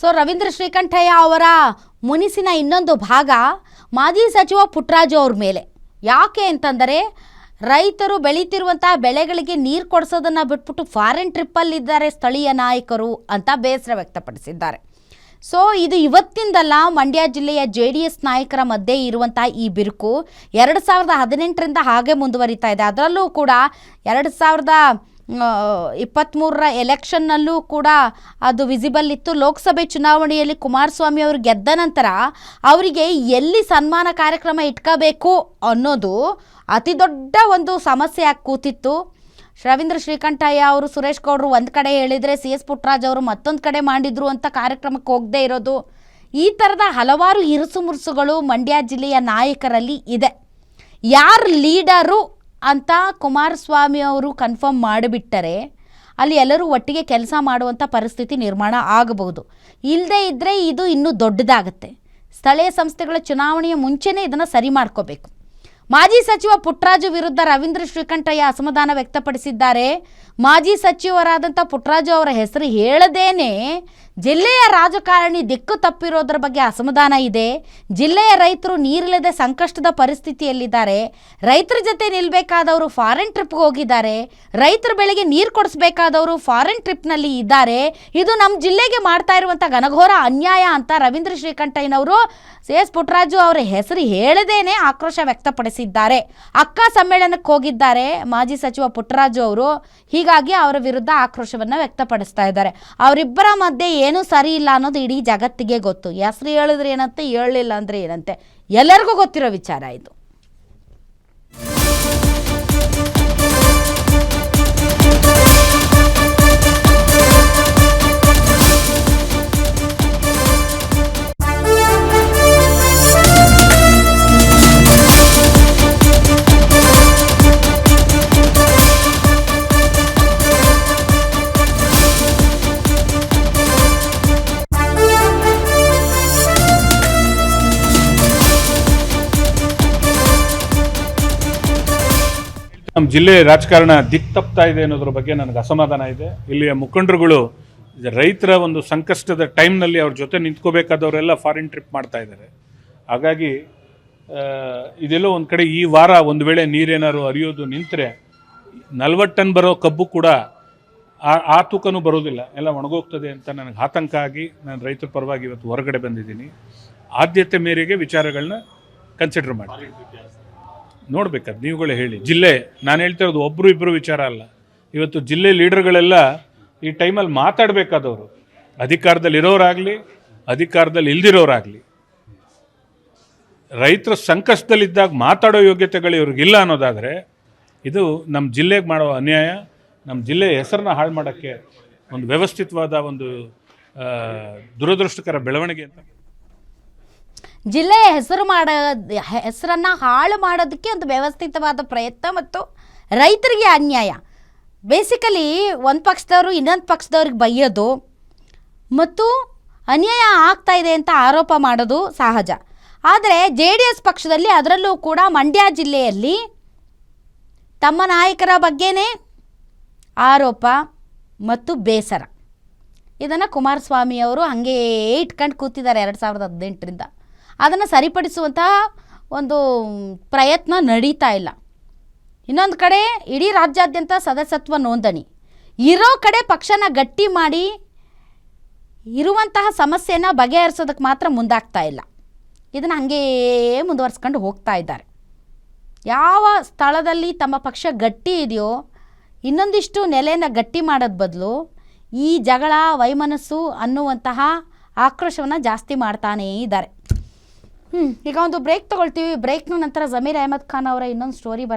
So Ravindra Srikantaiah ಅವರ ಮುನಿಸಿನ ಇನ್ನೊಂದು ಭಾಗ ಮಾಜಿ ಸಚಿವ ಪುಟ್ಟರಾಜು ಅವ್ರ ಮೇಲೆ. ಯಾಕೆ ಅಂತಂದರೆ, ರೈತರು ಬೆಳೀತಿರುವಂತಹ ಬೆಳೆಗಳಿಗೆ ನೀರು ಕೊಡಿಸೋದನ್ನು ಬಿಟ್ಬಿಟ್ಟು ಫಾರಿನ್ ಟ್ರಿಪ್ಪಲ್ಲಿದ್ದಾರೆ ಸ್ಥಳೀಯ ನಾಯಕರು ಅಂತ ಬೇಸರ ವ್ಯಕ್ತಪಡಿಸಿದ್ದಾರೆ. ಸೊ ಇದು ಇವತ್ತಿಂದಲ್ಲ ಮಂಡ್ಯ ಜಿಲ್ಲೆಯ ಜೆ ಡಿ ಎಸ್ ನಾಯಕರ ಮಧ್ಯೆ ಇರುವಂಥ ಈ ಬಿರುಕು. ಎರಡು ಸಾವಿರದ ಹದಿನೆಂಟರಿಂದ ಹಾಗೆ ಮುಂದುವರಿತಾ ಇದೆ. ಅದರಲ್ಲೂ ಕೂಡ ಎರಡು ಸಾವಿರದ ಇಪ್ಪತ್ತ್ಮೂರರ ಎಲೆಕ್ಷನ್ನಲ್ಲೂ ಕೂಡ ಅದು ವಿಸಿಬಲ್ ಇತ್ತು. ಲೋಕಸಭೆ ಚುನಾವಣೆಯಲ್ಲಿ ಕುಮಾರಸ್ವಾಮಿ ಅವರು ಗೆದ್ದ ನಂತರ ಅವರಿಗೆ ಎಲ್ಲಿ ಸನ್ಮಾನ ಕಾರ್ಯಕ್ರಮ ಇಟ್ಕೋಬೇಕು ಅನ್ನೋದು ಅತಿ ದೊಡ್ಡ ಒಂದು ಸಮಸ್ಯೆ ಆಗಿ ಕೂತಿತ್ತು. ರವೀಂದ್ರ ಶ್ರೀಕಂಠಯ್ಯ ಅವರು, ಸುರೇಶ್ ಗೌಡರು ಒಂದು ಕಡೆ ಹೇಳಿದರೆ ಸಿ ಎಸ್ ಪುಟ್ರಾಜ್ ಅವರು ಮತ್ತೊಂದು ಕಡೆ ಮಾಡಿದ್ರು ಅಂತ ಕಾರ್ಯಕ್ರಮಕ್ಕೆ ಹೋಗದೇ ಇರೋದು. ಈ ಥರದ ಹಲವಾರು ಇರುಸು ಮುರುಸುಗಳು ಮಂಡ್ಯ ಜಿಲ್ಲೆಯ ನಾಯಕರಲ್ಲಿ ಇದೆ. ಯಾರು ಲೀಡರು ಅಂತ ಕುಮಾರಸ್ವಾಮಿ ಅವರು ಕನ್ಫರ್ಮ್ ಮಾಡಿಬಿಟ್ಟರೆ ಅಲ್ಲಿ ಎಲ್ಲರೂ ಒಟ್ಟಿಗೆ ಕೆಲಸ ಮಾಡುವಂಥ ಪರಿಸ್ಥಿತಿ ನಿರ್ಮಾಣ ಆಗಬಹುದು. ಇಲ್ಲದೇ ಇದ್ದರೆ ಇದು ಇನ್ನೂ ದೊಡ್ಡದಾಗುತ್ತೆ. ಸ್ಥಳೀಯ ಸಂಸ್ಥೆಗಳ ಚುನಾವಣೆಯ ಮುಂಚೆನೇ ಇದನ್ನು ಸರಿ ಮಾಡ್ಕೋಬೇಕು. ಮಾಜಿ ಸಚಿವ ಪುಟ್ಟರಾಜು ವಿರುದ್ಧ ರವೀಂದ್ರ ಶ್ರೀಕಂಠಯ್ಯ ಅಸಮಾಧಾನ ವ್ಯಕ್ತಪಡಿಸಿದ್ದಾರೆ. ಮಾಜಿ ಸಚಿವರಾದಂಥ ಪುಟ್ಟರಾಜು ಅವರ ಹೆಸರು ಹೇಳದೇನೆ ಜಿಲ್ಲೆಯ ರಾಜಕಾರಣಿ ದಿಕ್ಕು ತಪ್ಪಿರೋದ್ರ ಬಗ್ಗೆ ಅಸಮಾಧಾನ ಇದೆ. ಜಿಲ್ಲೆಯ ರೈತರು ನೀರಿಲ್ಲದೆ ಸಂಕಷ್ಟದ ಪರಿಸ್ಥಿತಿಯಲ್ಲಿದ್ದಾರೆ. ರೈತರ ಜೊತೆ ನಿಲ್ಲಬೇಕಾದವರು ಫಾರಿನ್ ಟ್ರಿಪ್ಗೆ ಹೋಗಿದ್ದಾರೆ. ರೈತರ ಬೆಳೆಗೆ ನೀರು ಕೊಡಿಸ್ಬೇಕಾದವರು ಫಾರಿನ್ ಟ್ರಿಪ್ನಲ್ಲಿ ಇದ್ದಾರೆ. ಇದು ನಮ್ಮ ಜಿಲ್ಲೆಗೆ ಮಾಡ್ತಾ ಇರುವಂಥ ಘನಘೋರ ಅನ್ಯಾಯ ಅಂತ ರವೀಂದ್ರ ಶ್ರೀಕಂಠಯ್ಯನವರು ಎಸ್. ಪುಟ್ಟರಾಜು ಅವರ ಹೆಸರು ಹೇಳದೇನೆ ಆಕ್ರೋಶ ವ್ಯಕ್ತಪಡಿಸಿದ್ದಾರೆ. ಅಕ್ಕ ಸಮ್ಮೇಳನಕ್ಕೆ ಹೋಗಿದ್ದಾರೆ ಮಾಜಿ ಸಚಿವ ಪುಟ್ಟರಾಜು ಅವರು. ಹೀಗಾಗಿ ಅವರ ವಿರುದ್ಧ ಆಕ್ರೋಶವನ್ನು ವ್ಯಕ್ತಪಡಿಸ್ತಾ ಇದ್ದಾರೆ. ಅವರಿಬ್ಬರ ಮಧ್ಯೆ ಏನೂ ಸರಿ ಇಲ್ಲ ಅನ್ನೋದು ಇಡೀ ಜಗತ್ತಿಗೆ ಗೊತ್ತು. ಹೆಸರು ಹೇಳಿದ್ರೆ ಏನಂತೆ ಹೇಳಲಿಲ್ಲ ಅಂದರೆ ಏನಂತೆ. ಎಲ್ಲರಿಗೂ ಗೊತ್ತಿರೋ ವಿಚಾರ ಇದು. ನಮ್ಮ ಜಿಲ್ಲೆ ರಾಜಕಾರಣ ದಿಕ್ ತಪ್ತಾ ಇದೆ ಅನ್ನೋದ್ರ ಬಗ್ಗೆ ನನಗೆ ಅಸಮಾಧಾನ ಇದೆ. ಇಲ್ಲಿಯ ಮುಖಂಡರುಗಳು ರೈತರ ಒಂದು ಸಂಕಷ್ಟದ ಟೈಮ್ನಲ್ಲಿ ಅವ್ರ ಜೊತೆ ನಿಂತ್ಕೋಬೇಕಾದವರೆಲ್ಲ ಫಾರಿನ್ ಟ್ರಿಪ್ ಮಾಡ್ತಾ ಇದ್ದಾರೆ. ಹಾಗಾಗಿ ಇದೆಲ್ಲೋ ಒಂದು ಕಡೆ ಈ ವಾರ ಒಂದು ವೇಳೆ ನೀರೇನಾದ್ರು ಹರಿಯೋದು ನಿಂತರೆ ನಲ್ವತ್ತು ಟನ್ ಬರೋ ಕಬ್ಬು ಕೂಡ ಆ ಆ ತೂಕನೂ ಬರೋದಿಲ್ಲ. ಎಲ್ಲ ಒಣಗೋಗ್ತದೆ ಅಂತ ನನಗೆ ಆತಂಕ ಆಗಿ ನಾನು ರೈತರ ಪರವಾಗಿ ಇವತ್ತು ಹೊರಗಡೆ ಬಂದಿದ್ದೀನಿ. ಆದ್ಯತೆ ಮೇರೆಗೆ ವಿಚಾರಗಳನ್ನ ಕನ್ಸಿಡರ್ ಮಾಡಿ. ನೋಡ್ಬೇಕಾದ್ ನೀವುಗಳೇ ಹೇಳಿ. ಜಿಲ್ಲೆ, ನಾನು ಹೇಳ್ತಾ ಇರೋದು ಒಬ್ಬರು ಇಬ್ಬರು ವಿಚಾರ ಅಲ್ಲ. ಇವತ್ತು ಜಿಲ್ಲೆ ಲೀಡರ್ಗಳೆಲ್ಲ ಈ ಟೈಮಲ್ಲಿ ಮಾತಾಡಬೇಕಾದವರು. ಅಧಿಕಾರದಲ್ಲಿ ಇರೋರಾಗ್ಲಿ ಅಧಿಕಾರದಲ್ಲಿ ಇಲ್ದಿರೋರಾಗಲಿ ರೈತರ ಸಂಕಷ್ಟದಲ್ಲಿದ್ದಾಗ ಮಾತಾಡೋ ಯೋಗ್ಯತೆಗಳು ಇವ್ರಿಗಿಲ್ಲ ಅನ್ನೋದಾದರೆ, ಇದು ನಮ್ಮ ಜಿಲ್ಲೆಗೆ ಮಾಡೋ ಅನ್ಯಾಯ, ನಮ್ಮ ಜಿಲ್ಲೆಯ ಹೆಸರನ್ನ ಹಾಳು ಮಾಡೋಕ್ಕೆ ಒಂದು ವ್ಯವಸ್ಥಿತವಾದ ಒಂದು ದುರದೃಷ್ಟಕರ ಬೆಳವಣಿಗೆ ಅಂತ. ಜಿಲ್ಲೆಯ ಹೆಸರು ಮಾಡ, ಹೆಸರನ್ನು ಹಾಳು ಮಾಡೋದಕ್ಕೆ ಒಂದು ವ್ಯವಸ್ಥಿತವಾದ ಪ್ರಯತ್ನ ಮತ್ತು ರೈತರಿಗೆ ಅನ್ಯಾಯ. ಬೇಸಿಕಲಿ ಒಂದು ಪಕ್ಷದವರು ಇನ್ನೊಂದು ಪಕ್ಷದವ್ರಿಗೆ ಬೈಯೋದು ಮತ್ತು ಅನ್ಯಾಯ ಆಗ್ತಾ ಇದೆ ಅಂತ ಆರೋಪ ಮಾಡೋದು ಸಹಜ. ಆದರೆ ಜೆ ಡಿ ಎಸ್ ಪಕ್ಷದಲ್ಲಿ ಅದರಲ್ಲೂ ಕೂಡ ಮಂಡ್ಯ ಜಿಲ್ಲೆಯಲ್ಲಿ ತಮ್ಮ ನಾಯಕರ ಬಗ್ಗೆನೇ ಆರೋಪ ಮತ್ತು ಬೇಸರ. ಇದನ್ನು ಕುಮಾರಸ್ವಾಮಿ ಅವರು ಹಾಗೇ ಇಟ್ಕೊಂಡು ಕೂತಿದ್ದಾರೆ ಎರಡು ಸಾವಿರದ ಹದಿನೆಂಟರಿಂದ. ಅದನ್ನು ಸರಿಪಡಿಸುವಂತಹ ಒಂದು ಪ್ರಯತ್ನ ನಡೀತಾ ಇಲ್ಲ. ಇನ್ನೊಂದು ಕಡೆ ಇಡೀ ರಾಜ್ಯಾದ್ಯಂತ ಸದಸ್ಯತ್ವ ನೋಂದಣಿ. ಇರೋ ಕಡೆ ಪಕ್ಷನ ಗಟ್ಟಿ ಮಾಡಿ ಇರುವಂತಹ ಸಮಸ್ಯೆನ ಬಗೆಹರಿಸೋದಕ್ಕೆ ಮಾತ್ರ ಮುಂದಾಗ್ತಾ ಇಲ್ಲ. ಇದನ್ನು ಹಾಗೇ ಮುಂದುವರ್ಸ್ಕೊಂಡು ಹೋಗ್ತಾ ಇದ್ದಾರೆ. ಯಾವ ಸ್ಥಳದಲ್ಲಿ ತಮ್ಮ ಪಕ್ಷ ಗಟ್ಟಿ ಇದೆಯೋ ಇನ್ನೊಂದಿಷ್ಟು ನೆಲೆಯನ್ನ ಗಟ್ಟಿ ಮಾಡೋದ್ ಬದಲು ಈ ಜಗಳ ವೈಮನಸ್ಸು ಅನ್ನುವಂತಹ ಆಕ್ರೋಶವನ್ನು ಜಾಸ್ತಿ ಮಾಡ್ತಾನೇ ಇದ್ದಾರೆ. ಈಗ ಒಂದು ಬ್ರೇಕ್ ತಗೊಳ್ತೀವಿ. ಬ್ರೇಕ್ನ ನಂತರ ಜಮೀರ್ ಅಹಮದ್ ಖಾನ್ ಅವರ ಇನ್ನೊಂದು ಸ್ಟೋರಿ ಬರ್